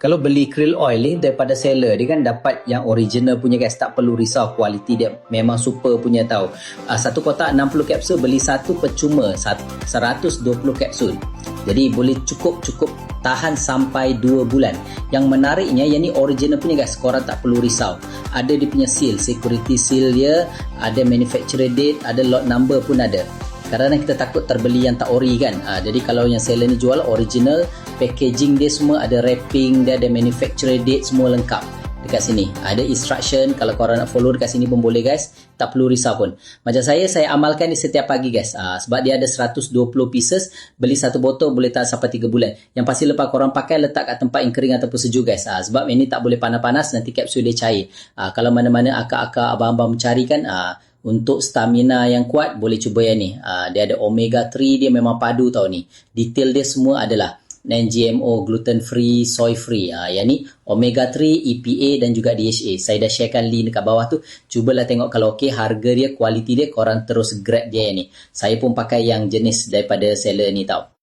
Kalau beli krill oil ni daripada seller dia kan dapat yang original punya guys tak perlu risau kualiti dia. Memang super punya tau. Uh, satu kotak 60 kapsul beli satu percuma 120 kapsul. Jadi boleh cukup-cukup tahan sampai 2 bulan. Yang menariknya yang ni original punya guys korang tak perlu risau. Ada dia punya seal security seal dia ada manufacturer date ada lot number pun ada kadang-kadang kita takut terbeli yang tak ori kan? Ha, jadi kalau yang seller ni jual original packaging dia semua ada wrapping dia ada manufacturer date semua lengkap dekat sini. Ada instruction kalau korang nak follow dekat sini pun boleh guys. Tak perlu risau pun. Macam saya saya amalkan ni setiap pagi guys. Ha, sebab dia ada 120 pieces beli satu botol boleh tahan sampai 3 bulan. Yang pasti lepas korang pakai letak kat tempat yang kering ataupun sejuk guys. Ha, sebab ini tak boleh panas-panas nanti kapsul dia cair. Ha, kalau mana-mana akak-akak abang-abang mencari kan ha, untuk stamina yang kuat boleh cuba yang ni. Uh, dia ada omega 3 dia memang padu tau ni. Detail dia semua adalah non GMO gluten free soy free uh, yang ni omega 3 EPA dan juga DHA saya dah sharekan link dekat bawah tu. Cubalah tengok kalau okey harga dia kualiti dia korang terus grab dia yang ni. Saya pun pakai yang jenis daripada seller ni tau